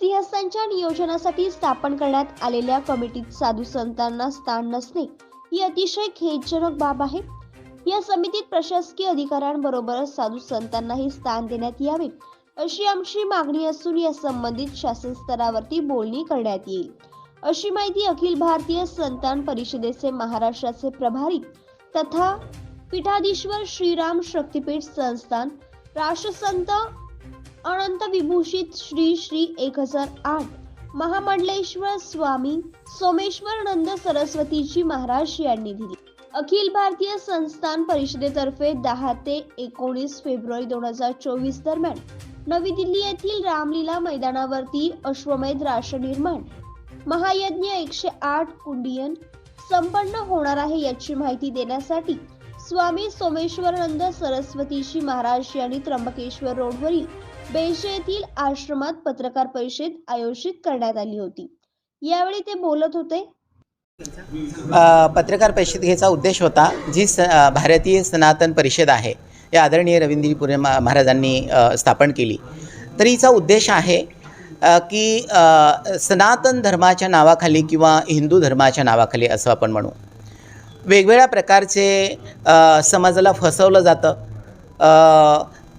सिंहस्थांच्या नियोजनासाठी स्थापन करण्यात आलेल्या कमिटीत साधू संतांना स्थान नसणे ही अतिशय खेदजनक बाब आहे. या समितीत प्रशासकीय अधिकाऱ्यांबरोबरच साधू संतांनाही स्थान देण्यात यावे अशी आमची मागणी असून या संबंधित शासन स्तरावरती बोलणी करण्यात येईल. अशी माहिती अखिल भारतीय संतान परिषदेचे महाराष्ट्राचे प्रभारी तथा पीठाधीश्वर श्रीराम शक्तीपीठ संस्थान राष्ट्रसंत अनंत विभूषित श्री श्री एक हजार आठ महामंडलेश्वर स्वामी सोमेश्वर नंद सरस्वतीची महाराज यांनी दिली. अखिल भारतीय संस्थान परिषदेतर्फे दहा ते एकोणीस फेब्रुवारी दोन हजार चोवीस दरम्यान नवी दिल्ली येथील रामलीला मैदानावरती अश्वमेध राष्ट्र निर्माण महायज्ञ एकशे आठ कुंडियन संपन्न होणार आहे याची माहिती देण्यासाठी स्वामी सोमेश्वरानंद सरस्वतीशी महाराज यांनी त्र्यंबकेश्वर रोडवरील बेशे येथील आश्रमात पत्रकार परिषद आयोजित करण्यात आली होती. यावेळी ते बोलत होते. पत्रकार परिषद परिषदेचा उद्देश होता जी स भारतीय सनातन परिषद आहे या आदरणीय रवींद्रपुरे मा महाराजांनी स्थापन केली. तर हिचा उद्देश आहे की सनातन धर्माच्या नावाखाली किंवा हिंदू धर्माच्या नावाखाली असं आपण म्हणू. वेगवेगळ्या प्रकारचे समाजाला फसवलं जातं.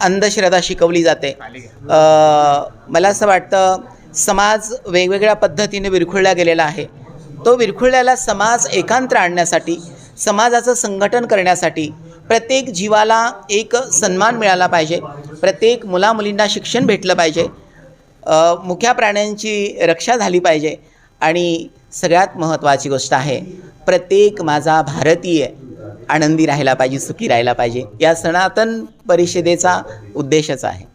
अंधश्रद्धा शिकवली जाते. मला असं वाटतं समाज वेगवेगळ्या पद्धतीने विरघळला गेलेला आहे. तो विरघळलेला समाज एकांत्र आणण्यासाठी समाजाचं संघटन करण्यासाठी प्रत्येक जीवाला एक सन्मान मिळाला पाहिजे. प्रत्येक मुलामुलींना शिक्षण भेटलं पाहिजे. मुख्या प्राण्यांची रक्षा झाली पाहिजे. आणि सगळ्यात महत्त्वाची गोष्ट आहे प्रत्येक माझा भारतीय आनंदी राहायला पाहिजे सुखी राहायला पाहिजे. या सनातन परिषदेचा उद्देशच आहे.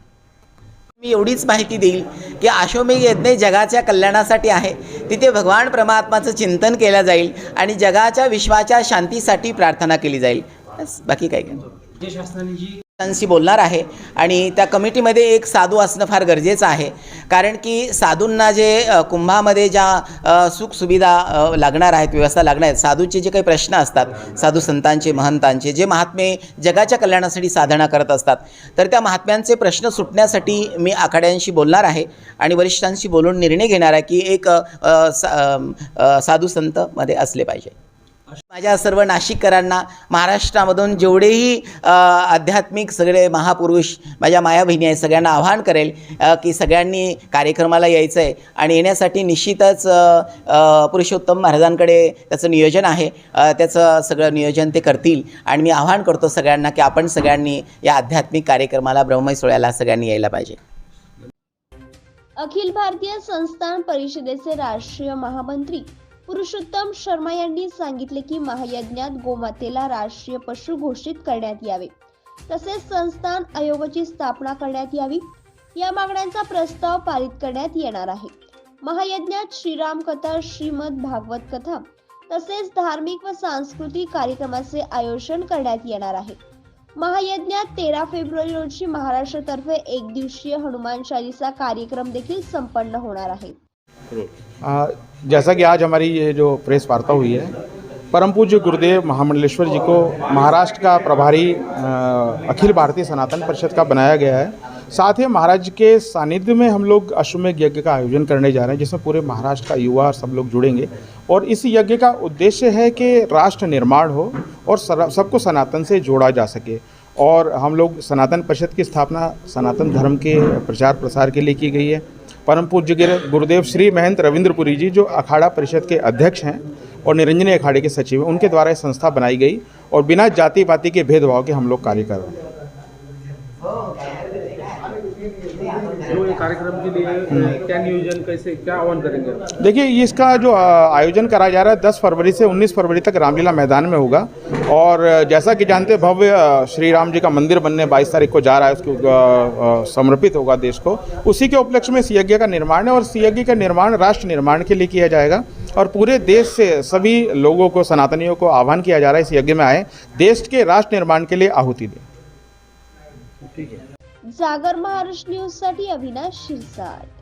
मी एवढीच माहिती देईल की अश्वमेघ यज्ञ जगाच्या कल्याणासाठी आहे. तिथे भगवान परमात्माचं चिंतन केलं जाईल आणि जगाच्या विश्वाच्या शांतीसाठी प्रार्थना केली जाईल. बाकी काही काय शासनाने जी त्यांशी बोलणार आहे आणि त्या कमिटीमध्ये एक साधू असणं फार गरजेचं आहे. कारण की साधूंना जे कुंभामध्ये ज्या सुखसुविधा लागणार आहेत व्यवस्था लागणार आहेत साधूचे जे काही प्रश्न असतात साधू संतांचे महंतांचे जे महात्मे जगाच्या कल्याणासाठी साधना करत असतात तर त्या महात्म्यांचे प्रश्न सुटण्यासाठी मी आखाड्यांशी बोलणार आहे आणि वरिष्ठांशी बोलून निर्णय घेणार आहे की एक सा- साधू संतमध्ये असले पाहिजे. माझ्या सर्व नाशिककरांना महाराष्ट्रामधून जेवढेही आध्यात्मिक सगळे महापुरुष माझ्या माया बहिणी आहेत सगळ्यांना आवाहन करेल की सगळ्यांनी कार्यक्रमाला यायचं आहे आणि येण्यासाठी निश्चितच पुरुषोत्तम महाराजांकडे त्याचं नियोजन आहे. त्याचं सगळं नियोजन ते करतील आणि मी आवाहन करतो सगळ्यांना की आपण सगळ्यांनी या आध्यात्मिक कार्यक्रमाला ब्रह्मय सोहळ्याला सगळ्यांनी यायला पाहिजे. अखिल भारतीय संस्थान परिषदेचे राष्ट्रीय महामंत्री पुरुषोत्तम शर्मा यांनी सांगितले की महायज्ञात गोमातेला राष्ट्रीय पशु घोषित करण्यात यावे. तसेच संस्थान आयोगाची स्थापना करण्यात यावी. या मागण्यांचा प्रस्ताव पारित करण्यात येणार आहे. महायज्ञात श्रीराम कथा श्रीमद भागवत कथा तसेच धार्मिक व सांस्कृतिक कार्यक्रमाचे आयोजन करण्यात येणार आहे. महायज्ञात तेरा फेब्रुवारी रोजी महाराष्ट्रातर्फे एक दिवसीय हनुमान चालीसा कार्यक्रम देखील संपन्न होणार आहे. आ, जैसा कि आज हमारी ये जो प्रेस वार्ता हुई है परम पूज्य गुरुदेव महामंडलेश्वर जी को महाराष्ट्र का प्रभारी अखिल भारतीय सनातन परिषद का बनाया गया है। साथ ही महाराज के सानिध्य में हम लोग अश्वमेघ यज्ञ का आयोजन करने जा रहे हैं जिसमें पूरे महाराष्ट्र का युवा सब लोग जुड़ेंगे। और इस यज्ञ का उद्देश्य है कि राष्ट्र निर्माण हो और सबको सनातन से जोड़ा जा सके। और हम लोग सनातन परिषद की स्थापना सनातन धर्म के प्रचार प्रसार के लिए की गई है। परम पूज्य गिर- गुरुदेव श्री महंत रविंद्रपुरी जी, जो अखाड़ा परिषद के अध्यक्ष हैं और निरंजनी अखाड़े के सचिव हैं, उनके द्वारा ये संस्था बनाई गई और बिना जाति पाति के भेदभाव के हम लोग कार्य कर रहे हैं। कार्यक्रम के लिए क्या नियोजन कैसे क्या आह्वान करेंगे देखिए इसका जो आयोजन कराया जा रहा है 10 फरवरी से 19 फरवरी तक रामलीला मैदान में होगा। और जैसा कि जानते हैं, भव्य श्री राम जी का मंदिर बनने 22 तारीख को जा रहा है उसको समर्पित होगा देश को। उसी के उपलक्ष्य में इस यज्ञ का निर्माण है और इस यज्ञ का निर्माण राष्ट्र निर्माण के लिए किया जाएगा। और पूरे देश से सभी लोगों को सनातनियों को आह्वान किया जा रहा है इस यज्ञ में आए देश के राष्ट्र निर्माण के लिए आहुति दें। जागर महाराष्ट्र न्यूजसाठी अविनाश शिरसाट.